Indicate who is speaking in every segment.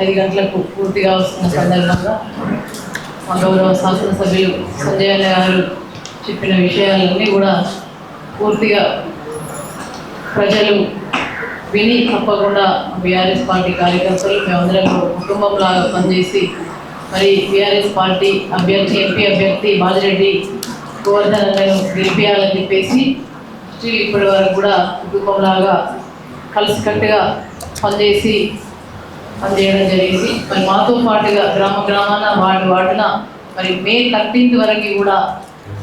Speaker 1: ఐదు గంటలకు పూర్తిగా వస్తున్న సందర్భంగా మా గౌరవ శాసనసభ్యులు సంజయ్ గారు చెప్పిన విషయాలన్నీ కూడా పూర్తిగా ప్రజలు విని తప్పకుండా బీఆర్ఎస్ పార్టీ కార్యకర్తలు మేమందరం కుటుంబంలాగా పనిచేసి మరి బీఆర్ఎస్ పార్టీ అభ్యర్థి ఎంపీ అభ్యర్థి బాజిరెడ్డి గోవర్ధన్ అన్నను గెలిపించాలని చెప్పేసి స్టిల్ ఇప్పటి వరకు కూడా కుటుంబంలాగా కలిసికట్టుగా పనిచేసి పనిచేయడం జరిగింది. మరి మాతో పాటుగా గ్రామ గ్రామాన వాటి వాటిన మరి మే థర్టీన్త్ వరకు కూడా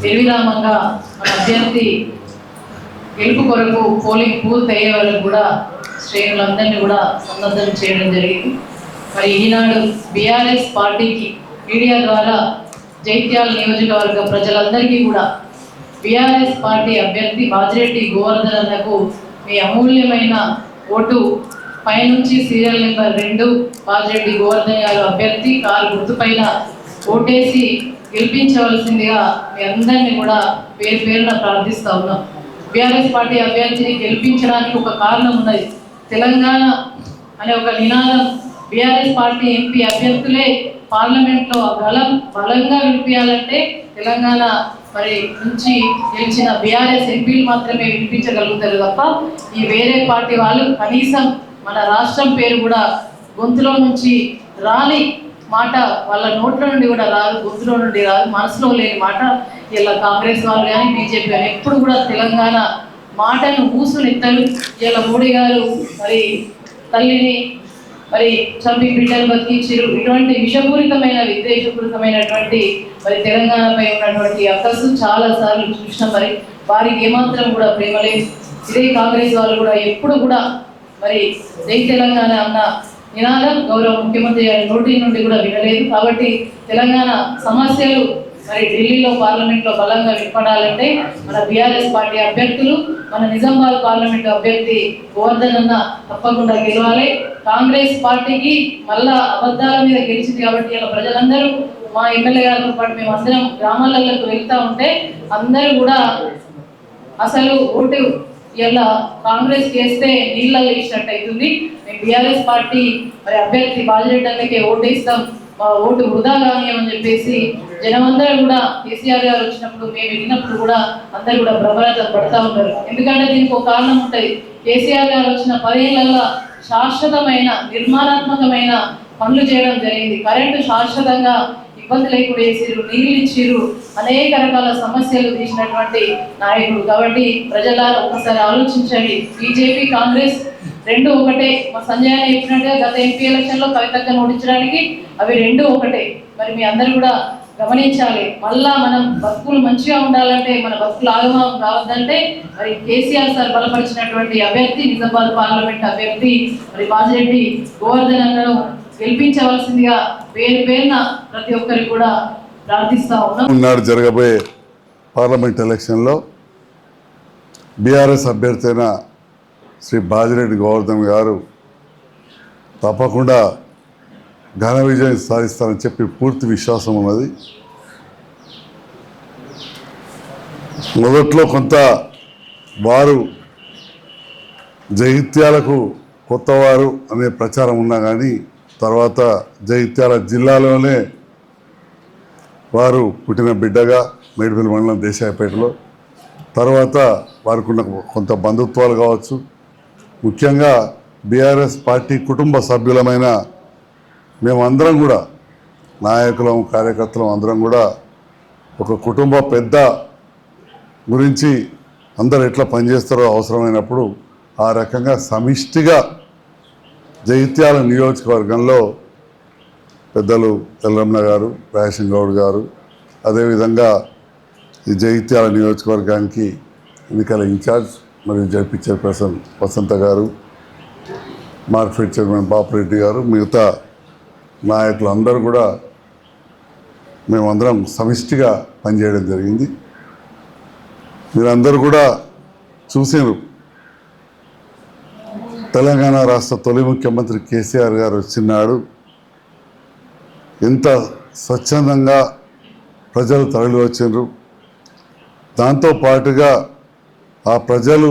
Speaker 1: నిర్విరామంగా మన అభ్యర్థి గెలుపు కొరకు పోలింగ్ పూర్తి అయ్యే వరకు కూడా శ్రేణులందరినీ కూడా సన్నద్ధం చేయడం జరిగింది. మరి ఈనాడు బీఆర్ఎస్ పార్టీకి మీడియా ద్వారా జైత్యాల నియోజకవర్గ ప్రజలందరికీ కూడా బీఆర్ఎస్ పార్టీ అభ్యర్థి బాజిరెడ్డి గోవర్ధన్ అన్నకు మీ అమూల్యమైన ఓటు పైనుంచి సీరియల్ నెంబర్ రెండు బాలరెడ్డి గోవర్ధన్ గారు అభ్యర్థి కారు గుర్తుపైన ఓటేసి గెలిపించవలసిందిగా మీ అందరినీ కూడా పేరు పేరున ప్రార్థిస్తా ఉన్నాం. బీఆర్ఎస్ పార్టీ అభ్యర్థిని గెలిపించడానికి ఒక కారణం ఉన్నది. తెలంగాణ అనే ఒక నినాదం బీఆర్ఎస్ పార్టీ ఎంపీ అభ్యర్థులే పార్లమెంట్లో బలం బలంగా వినిపించాలంటే తెలంగాణ మరి నుంచి గెలిచిన బీఆర్ఎస్ ఎంపీలు మాత్రమే వినిపించగలుగుతారు తప్ప ఈ వేరే పార్టీ వాళ్ళు కనీసం మన రాష్ట్రం పేరు కూడా గొంతులో నుంచి రాని మాట వాళ్ళ నోట్ల నుండి కూడా రాదు గొంతులో నుండి రాదు మనసులో లేని మాట. ఇలా కాంగ్రెస్ వాళ్ళు కానీ బీజేపీ కానీ ఎప్పుడు కూడా తెలంగాణ మాటను ఊసునెత్తలు ఇలా మోడీ గారు మరి తల్లిని మరి చంపి బిడ్డలు బతికించారు ఇటువంటి విషపూరితమైన విద్వేషపూరితమైనటువంటి మరి తెలంగాణపై ఉన్నటువంటి అక్కసు చాలా సార్లు చూసినాం మరి. వారికి ఏమాత్రం కూడా ప్రేమ లేదు. ఇదే కాంగ్రెస్ వాళ్ళు కూడా ఎప్పుడు కూడా మరి జై తెలంగాణ అన్న నినాదం గౌరవ ముఖ్యమంత్రి గారి నోటి నుండి కూడా వినలేదు. కాబట్టి తెలంగాణ సమస్యలు మరి ఢిల్లీలో పార్లమెంట్లో బలంగా వినపడాలంటే మన బీఆర్ఎస్ పార్టీ అభ్యర్థులు మన నిజామాబాద్ పార్లమెంట్ అభ్యర్థి గోవర్ధన్ అన్న తప్పకుండా గెలవాలి. కాంగ్రెస్ పార్టీకి మళ్ళా అబద్ధాల మీద గెలిచింది కాబట్టి ఇలా ప్రజలందరూ మా ఎమ్మెల్యే గారితో పాటు మేము అందరం గ్రామాలకు వెళ్తా ఉంటే అందరూ కూడా అసలు ఓటు ఇలా కాంగ్రెస్ చేస్తే నీళ్ళల్లో ఇచ్చినట్టు అవుతుంది. మేము బీఆర్ఎస్ పార్టీ మరి అభ్యర్థి బాజిరెడ్డి అన్నకే ఓటు ఇస్తాం మా ఓటు వృధా కానీ అని చెప్పేసి జనమందరూ కూడా కేసీఆర్ గారు వచ్చినప్పుడు మేము వెళ్ళినప్పుడు కూడా అందరు కూడా ప్రభలత పడతా ఉంటారు ఎందుకంటే దీనికి ఒక కారణం ఉంటుంది. కేసీఆర్ గారు వచ్చిన పదేళ్ళలో శాశ్వతమైన నిర్మాణాత్మకమైన పనులు చేయడం జరిగింది. కరెంటు శాశ్వతంగా ఇబ్బందులకు వేసిరు నీళ్ళు ఇచ్చిరు అనేక రకాల సమస్యలు తీసినటువంటి నాయకుడు. కాబట్టి ప్రజలారా ఒకసారి ఆలోచించండి. బీజేపీ కాంగ్రెస్ రెండు ఒకటే. మా సంజయ్ అని చెప్పినట్టుగా గత ఎంపీ ఎలక్షన్లో కవితక్కను ఓడించడానికి అవి రెండు ఒకటే. మరి మీ అందరు కూడా గమనించాలి. మళ్ళా మనం భక్తులు మంచిగా ఉండాలంటే మన భక్తులు ఆగమనం కావద్దంటే మరి కేసీఆర్ సార్ బలపరిచినటువంటి అభ్యర్థి నిజామాబాద్ పార్లమెంట్ అభ్యర్థి మరి బాజిరెడ్డి గోవర్ధన్ అన్నను గెలిపించవలసిందిగా పేరు పేరున ప్రతి ఒక్కరు కూడా ప్రార్థిస్తా ఉన్నాం.
Speaker 2: ఉన్నాడు జరగబోయే పార్లమెంట్ ఎలక్షన్లో బీఆర్ఎస్ అభ్యర్థి అయిన శ్రీ బాజిరెడ్డి గోవర్ధన్ గారు తప్పకుండా ఘన విజయం సాధిస్తారని చెప్పి పూర్తి విశ్వాసం ఉన్నది. మొదట్లో కొంత వారు జగిత్యాలకు కొత్తవారు అనే ప్రచారం ఉన్నా కానీ తర్వాత జగిత్యాల జిల్లాలోనే వారు పుట్టిన బిడ్డగా మేడిపల్లి మండలం దేశాయపేటలో. తర్వాత వారికి ఉన్న కొంత బంధుత్వాలు కావచ్చు. ముఖ్యంగా బీఆర్ఎస్ పార్టీ కుటుంబ సభ్యులమైన మేమందరం కూడా నాయకులం కార్యకర్తలం అందరం కూడా ఒక కుటుంబ పెద్ద గురించి అందరు ఎట్లా పనిచేస్తారో అవసరమైనప్పుడు ఆ రకంగా సమిష్టిగా జగిత్యాల నియోజకవర్గంలో పెద్దలు ఎల్లమ్మ గారు రేషన్ గౌడ్ గారు అదేవిధంగా ఈ జగిత్యాల నియోజకవర్గానికి ఎన్నికల ఇన్ఛార్జ్ మరియు జడ్పీ చైర్పర్సన్ వసంత గారు మార్కెట్ చైర్మన్ బాపురెడ్డి గారు మిగతా నాయకులు అందరూ కూడా మేమందరం సమిష్టిగా పనిచేయడం జరిగింది. మీరందరూ కూడా చూసారు తెలంగాణ రాష్ట్ర తొలి ముఖ్యమంత్రి కేసీఆర్ గారు వచ్చినాడు. ఎంత స్వచ్ఛందంగా ప్రజలు తరలి వచ్చిండ్రు. దాంతో పాటుగా ఆ ప్రజలు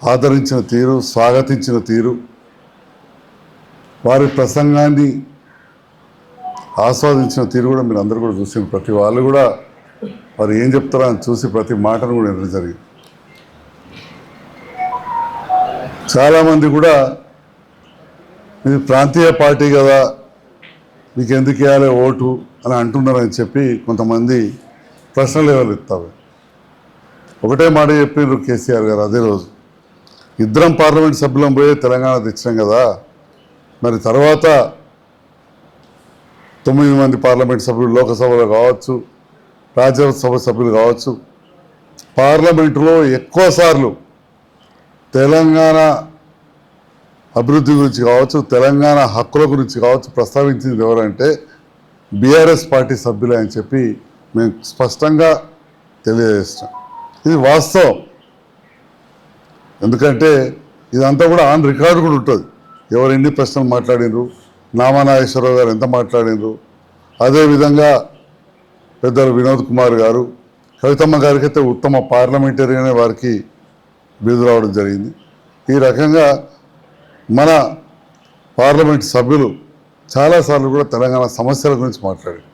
Speaker 2: ఆదరించిన తీరు స్వాగతించిన తీరు వారి ప్రసంగాన్ని ఆస్వాదించిన తీరు కూడా మీరు అందరూ కూడా చూసిన ప్రతి వాళ్ళు కూడా వారు ఏం చెప్తారో అని చూసి ప్రతి మాటను కూడా వినడం జరిగింది. చాలామంది కూడా ఇది ప్రాంతీయ పార్టీ కదా మీకు ఎందుకు వేయాలి ఓటు? అని అంటున్నారని చెప్పి కొంతమంది ప్రశ్నలు ఎవరు ఒకటే మాట చెప్పిండ్రు కేసీఆర్ గారు అదే రోజు. ఇద్దరం పార్లమెంట్ సభ్యులం పోయి తెలంగాణ తెచ్చినాం కదా మరి తర్వాత తొమ్మిది మంది పార్లమెంట్ సభ్యులు లోకసభలో కావచ్చు రాజ్యసభ సభ్యులు కావచ్చు పార్లమెంటులో ఎక్కువ సార్లు తెలంగాణ అభివృద్ధి గురించి కావచ్చు తెలంగాణ హక్కుల గురించి కావచ్చు ప్రస్తావించింది ఎవరంటే బీఆర్ఎస్ పార్టీ సభ్యులే అని చెప్పి మేము స్పష్టంగా తెలియజేస్తాం. ఇది వాస్తవం. ఎందుకంటే ఇదంతా కూడా ఆన్ రికార్డు కూడా ఉంటుంది. ఎవరు ఎన్ని ప్రశ్నలు మాట్లాడినరు నామానాగేశ్వరరావు గారు ఎంత మాట్లాడినరు అదేవిధంగా పెద్దలు వినోద్ కుమార్ గారు కవితమ్మ గారికి అయితే ఉత్తమ పార్లమెంటరీగానే వారికి బిరుదు రావడం జరిగింది. ఈ రకంగా మన పార్లమెంట్ సభ్యులు చాలాసార్లు కూడా తెలంగాణ సమస్యల గురించి మాట్లాడారు.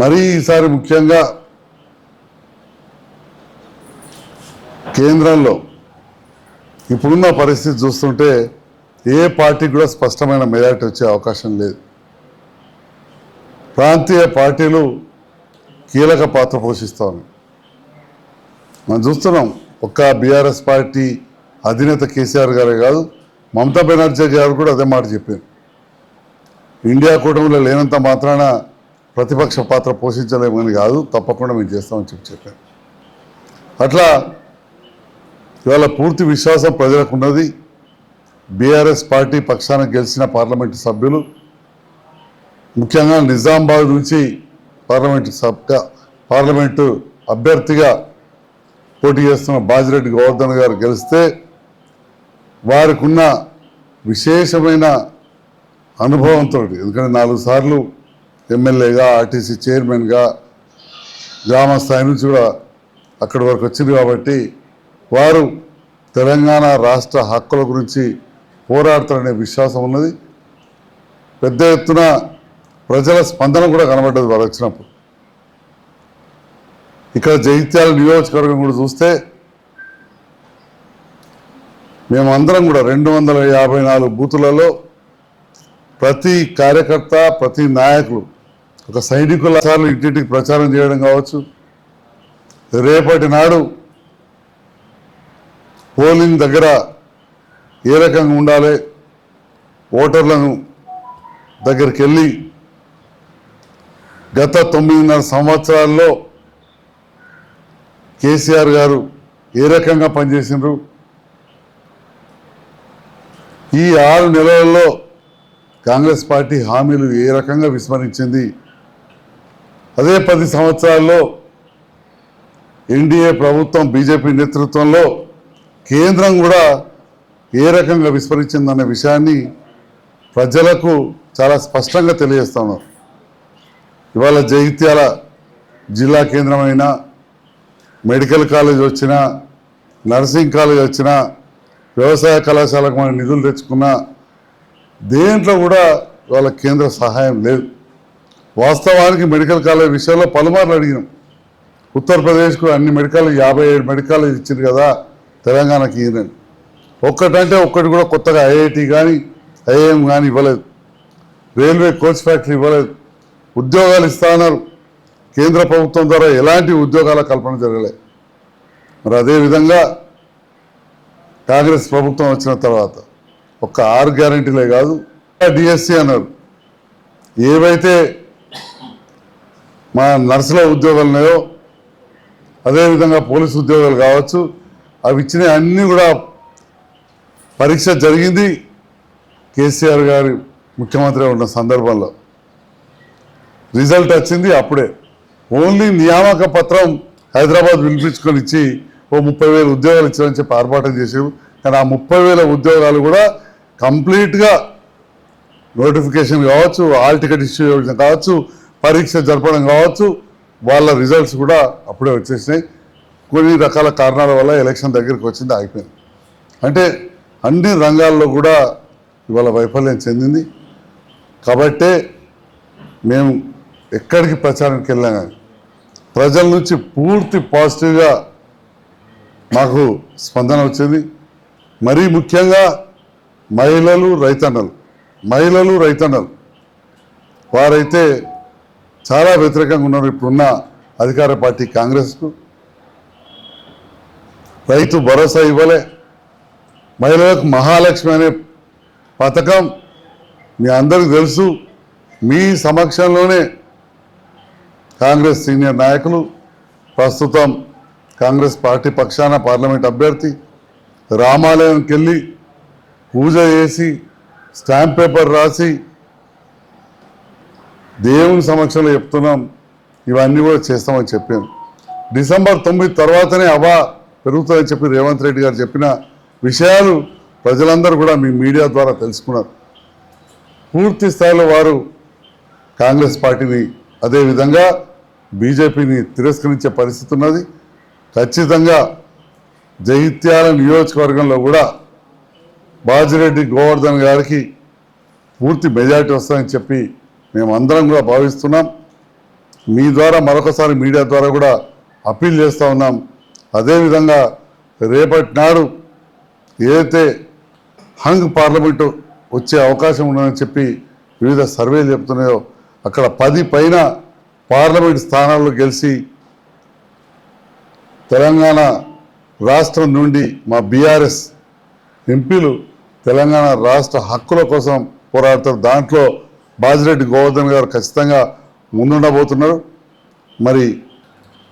Speaker 2: మరీ ఈసారి ముఖ్యంగా కేంద్రంలో ఇప్పుడున్న పరిస్థితి చూస్తుంటే ఏ పార్టీకి కూడా స్పష్టమైన మెజార్టీ వచ్చే అవకాశం లేదు. ప్రాంతీయ పార్టీలు కీలక పాత్ర పోషిస్తూ ఉన్నాయి మనం చూస్తున్నాం ఒక్క బీఆర్ఎస్ పార్టీ అధినేత కేసీఆర్ గారే కాదు మమతా బెనర్జీ గారు కూడా అదే మాట చెప్పారు. ఇండియా కూటమిలో లేనంత మాత్రాన ప్రతిపక్ష పాత్ర పోషించలేమని కాదు తప్పకుండా మేము చేస్తామని చెప్పి చెప్పారు. అట్లా ఇవాళ పూర్తి విశ్వాసం ప్రజలకు ఉన్నది బీఆర్ఎస్ పార్టీ పక్షాన గెలిచిన పార్లమెంటు సభ్యులు ముఖ్యంగా నిజామాబాద్ నుంచి పార్లమెంటు సభ్య పార్లమెంటు అభ్యర్థిగా పోటీ చేస్తున్న బాజిరెడ్డి గోవర్ధన్ గారు గెలిస్తే వారికున్న విశేషమైన అనుభవంతో ఎందుకంటే నాలుగు సార్లు ఎమ్మెల్యేగా ఆర్టీసీ చైర్మన్గా గ్రామ స్థాయి నుంచి కూడా అక్కడి వరకు వచ్చింది కాబట్టి వారు తెలంగాణ రాష్ట్ర హక్కుల గురించి పోరాడతారనే విశ్వాసం ఉన్నది. పెద్ద ఎత్తున ప్రజల స్పందన కూడా కనబడ్డది వారు వచ్చినప్పుడు. ఇక్కడ జైత్యాల నియోజకవర్గం కూడా చూస్తే మేమందరం కూడా రెండు వందల యాభై నాలుగు బూతులలో ప్రతి కార్యకర్త ప్రతి నాయకులు ఒక సైనికుల సార్లు ఇంటింటికి ప్రచారం చేయడం కావచ్చు. రేపటి నాడు పోలింగ్ దగ్గర ఏ రకంగా ఉండాలి ఓటర్లను దగ్గరికి వెళ్ళి గత తొమ్మిదిన్నర సంవత్సరాల్లో కేసీఆర్ గారు ఏ రకంగా పనిచేసిండ్రు? ఈ ఆరు నెలల్లో కాంగ్రెస్ పార్టీ హామీలు ఏ రకంగా విస్మరించింది? అదే పది సంవత్సరాల్లో ఎన్డీఏ ప్రభుత్వం బీజేపీ నేతృత్వంలో కేంద్రం కూడా ఏ రకంగా విస్మరించిందన్న విషయాన్ని ప్రజలకు చాలా స్పష్టంగా తెలియజేస్తున్నారు ఇవాళ జగిత్యాల జిల్లా కేంద్రమైన మెడికల్ కాలేజ్ వచ్చిన నర్సింగ్ కాలేజ్ వచ్చినా వ్యవసాయ కళాశాలకు మనం నిధులు తెచ్చుకున్న దేంట్లో కూడా వాళ్ళ కేంద్ర సహాయం లేదు. వాస్తవానికి మెడికల్ కాలేజ్ విషయంలో పలుమార్లు అడిగినాం. ఉత్తరప్రదేశ్కు అన్ని మెడికల్ యాభై ఏడు మెడికల్ ఇచ్చింది కదా తెలంగాణకి ఈయనని. ఒక్కటంటే ఒక్కటి కూడా కొత్తగా ఐఐటి కానీ ఐఏఎం కానీ ఇవ్వలేదు. రైల్వే కోచ్ ఫ్యాక్టరీ ఇవ్వలేదు. ఉద్యోగాలు ఇస్తా అన్నారు. కేంద్ర ప్రభుత్వం ద్వారా ఎలాంటి ఉద్యోగాల కల్పన జరగలేదు మరి అదేవిధంగా కాంగ్రెస్ ప్రభుత్వం వచ్చిన తర్వాత ఒక్క ఆరు గ్యారంటీలే కాదు డిఎస్సి అన్నారు. ఏవైతే మా నర్సుల ఉద్యోగాలు ఉన్నాయో అదేవిధంగా పోలీసు ఉద్యోగాలు కావచ్చు అవి ఇచ్చిన అన్నీ కూడా పరీక్ష జరిగింది. కేసీఆర్ గారి ముఖ్యమంత్రి ఉన్న సందర్భంలో. రిజల్ట్ వచ్చింది అప్పుడే. ఓన్లీ నియామక పత్రం హైదరాబాద్ వినిపించుకొని ఇచ్చి ఓ ముప్పై వేల ఉద్యోగాలు ఇచ్చారని చెప్పి ఆర్భాటం చేసారు కానీ ఆ ముప్పై వేల ఉద్యోగాలు కూడా కంప్లీట్గా నోటిఫికేషన్ కావచ్చు ఆల్ టికెట్ ఇష్యూ చేయడం కావచ్చు పరీక్ష జరపడం కావచ్చు వాళ్ళ రిజల్ట్స్ కూడా అప్పుడే వచ్చేసినాయి. కొన్ని రకాల కారణాల వల్ల ఎలక్షన్ దగ్గరికి వచ్చింది ఆగిపోయింది. అంటే అన్ని రంగాల్లో కూడా ఇవాళ వైఫల్యం చెందింది. కాబట్టే మేము ఎక్కడికి ప్రచారానికి వెళ్ళాం కానీ ప్రజల నుంచి పూర్తి పాజిటివ్గా మాకు స్పందన వచ్చింది. మరీ ముఖ్యంగా మహిళలు రైతన్నలు మహిళలు రైతన్నలు. వారైతే చాలా వ్యతిరేకంగా ఉన్నారు ఇప్పుడున్న అధికార పార్టీ కాంగ్రెస్కు. రైతు భరోసా ఇవ్వలే. మహిళలకు మహాలక్ష్మి అనే పథకం మీ అందరికీ తెలుసు. మీ సమక్షంలోనే కాంగ్రెస్ సీనియర్ నాయకులు ప్రస్తుతం కాంగ్రెస్ పార్టీ పక్షాన పార్లమెంట్ అభ్యర్థి రామాలయంకి వెళ్ళి పూజ చేసి స్టాంప్ పేపర్ రాసి దేవుని సమక్షంలో చెప్తున్నాం. ఇవన్నీ కూడా చేస్తామని చెప్పాను డిసెంబర్ తొమ్మిది తర్వాతనే అవా పెరుగుతుందని చెప్పి రేవంత్ రెడ్డి గారు చెప్పిన విషయాలు ప్రజలందరూ కూడా మీ మీడియా ద్వారా తెలుసుకున్నారు. పూర్తి స్థాయిలో వారు కాంగ్రెస్ పార్టీని అదేవిధంగా బీజేపీని తిరస్కరించే పరిస్థితి ఉన్నది. ఖచ్చితంగా జగిత్యాల నియోజకవర్గంలో కూడా బాజిరెడ్డి గోవర్ధన్ గారికి పూర్తి మెజార్టీ వస్తుందని చెప్పి మేము కూడా భావిస్తున్నాం. మీ ద్వారా మరొకసారి మీడియా ద్వారా కూడా అప్పీల్ చేస్తూ ఉన్నాం. అదేవిధంగా రేపటి నాడు ఏదైతే హంగ్ పార్లమెంటు వచ్చే అవకాశం ఉన్నదని చెప్పి వివిధ సర్వేలు చెప్తున్నాయో అక్కడ పది పైన పార్లమెంట్ స్థానాల్లో గెలిచి తెలంగాణ రాష్ట్రం నుండి మా బీఆర్ఎస్ ఎంపీలు తెలంగాణ రాష్ట్ర హక్కుల కోసం పోరాడతారు. దాంట్లో బాజిరెడ్డి గోవర్ధన్ గారు ఖచ్చితంగా ముందుండబోతున్నారు. మరి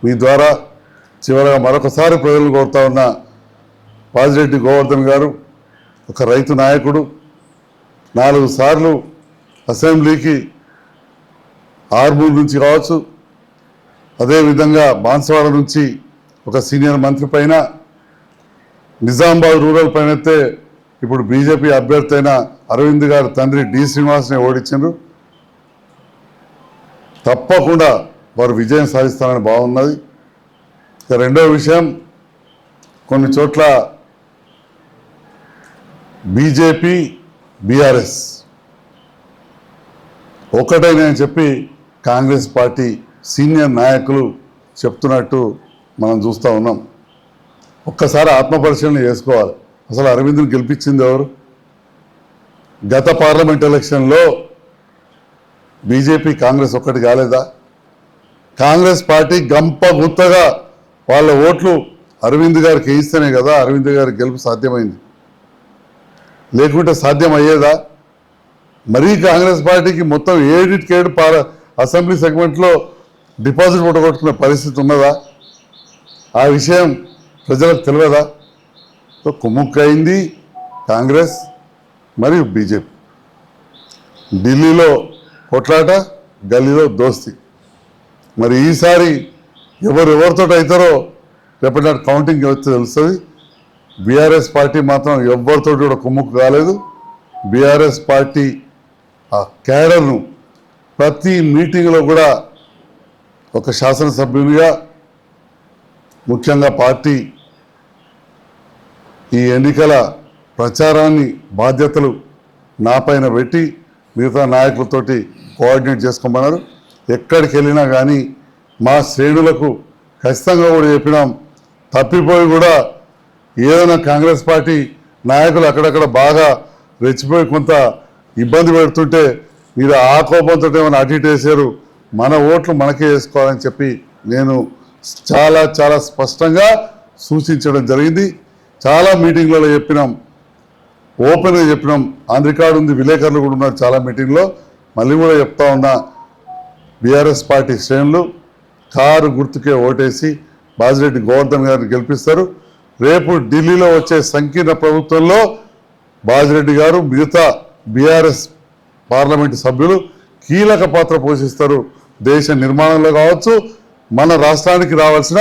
Speaker 2: మీ ద్వారా చివరగా మరొకసారి ప్రజలు కోరుతా ఉన్న బాజిరెడ్డి గోవర్ధన్ గారు ఒక రైతు నాయకుడు నాలుగు సార్లు అసెంబ్లీకి ఆర్మూర్ నుంచి కావచ్చు అదేవిధంగా బాన్సవాడ నుంచి ఒక సీనియర్ మంత్రి పైన నిజామాబాద్ రూరల్ పైన అయితే ఇప్పుడు బీజేపీ అభ్యర్థి అయిన అరవింద్ గారి తండ్రి డి శ్రీనివాస్ని ఓడించారు తప్పకుండా వారు విజయం సాధిస్తారని బాగున్నది ఇక రెండో విషయం కొన్ని చోట్ల బీజేపీ బీఆర్ఎస్ ఒకటేనని చెప్పి కాంగ్రెస్ పార్టీ సీనియర్ నాయకులు చెప్తున్నట్టు మనం చూస్తూ ఉన్నాం. ఒక్కసారి ఆత్మపరిశీలన చేసుకోవాలి. అసలు అరవింద్ని గెలిపించింది ఎవరు? గత పార్లమెంట్ ఎలక్షన్లో బీజేపీ కాంగ్రెస్ ఒక్కటి కాలేదా? కాంగ్రెస్ పార్టీ గంప గుత్తగా వాళ్ళ ఓట్లు అరవింద్ గారికి వేయిస్తేనే కదా అరవింద్ గారి గెలుపు సాధ్యమైంది. లేకుంటే సాధ్యం అయ్యేదా? మరీ కాంగ్రెస్ పార్టీకి మొత్తం ఏడిటికేడు ఏడు అసెంబ్లీ సెగ్మెంట్లో డిపాజిట్ కొట్టగొట్టుకునే పరిస్థితి ఉన్నదా? ఆ విషయం ప్రజలకు తెలియదా? సో కుమ్ముక్కైంది కాంగ్రెస్ మరియు బీజేపీ. ఢిల్లీలో కొట్లాట గల్లీలో దోస్తి. మరి ఈసారి ఎవరు ఎవరితో అవుతారో రేపటి నాటి కౌంటింగ్ వస్తే తెలుస్తుంది? బీఆర్ఎస్ పార్టీ మాత్రం ఎవరితో కూడా కుమ్ముక్కు కాలేదు. బీఆర్ఎస్ పార్టీ ఆ క్యాడర్ను ప్రతి మీటింగ్లో కూడా ఒక శాసనసభ్యునిగా ముఖ్యంగా పార్టీ ఈ ఎన్నికల ప్రచారాన్ని బాధ్యతలు నా పైన పెట్టి మిగతా నాయకులతోటి కోఆర్డినేట్ చేసుకోమన్నారు. ఎక్కడికి వెళ్ళినా కానీ మా శ్రేణులకు ఖచ్చితంగా కూడా చెప్పినాం. తప్పిపోయి కూడా ఏదైనా కాంగ్రెస్ పార్టీ నాయకులు అక్కడక్కడ బాగా రెచ్చిపోయి కొంత ఇబ్బంది పెడుతుంటే మీరు ఆ కోపంతో ఏమైనా అటు ఇటు వేసారు? మన ఓట్లు మనకే వేసుకోవాలని చెప్పి నేను చాలా చాలా స్పష్టంగా సూచించడం జరిగింది. చాలా మీటింగ్లలో చెప్పినాం. ఓపెన్గా చెప్పినాం. ఆన్ రికార్డు ఉంది. విలేకరులు కూడా ఉన్నారు చాలా మీటింగ్లో. మళ్ళీ కూడా చెప్తా ఉన్నా బీఆర్ఎస్ పార్టీ శ్రేణులు కారు గుర్తుకే ఓటేసి బాజిరెడ్డి గోవర్ధన్ గారిని గెలిపిస్తారు. రేపు ఢిల్లీలో వచ్చే సంకీర్ణ ప్రభుత్వంలో బాజిరెడ్డి గారు మిగతా బీఆర్ఎస్ పార్లమెంటు సభ్యులు కీలక పాత్ర పోషిస్తారు. దేశ నిర్మాణంలో కావచ్చు మన రాష్ట్రానికి రావాల్సిన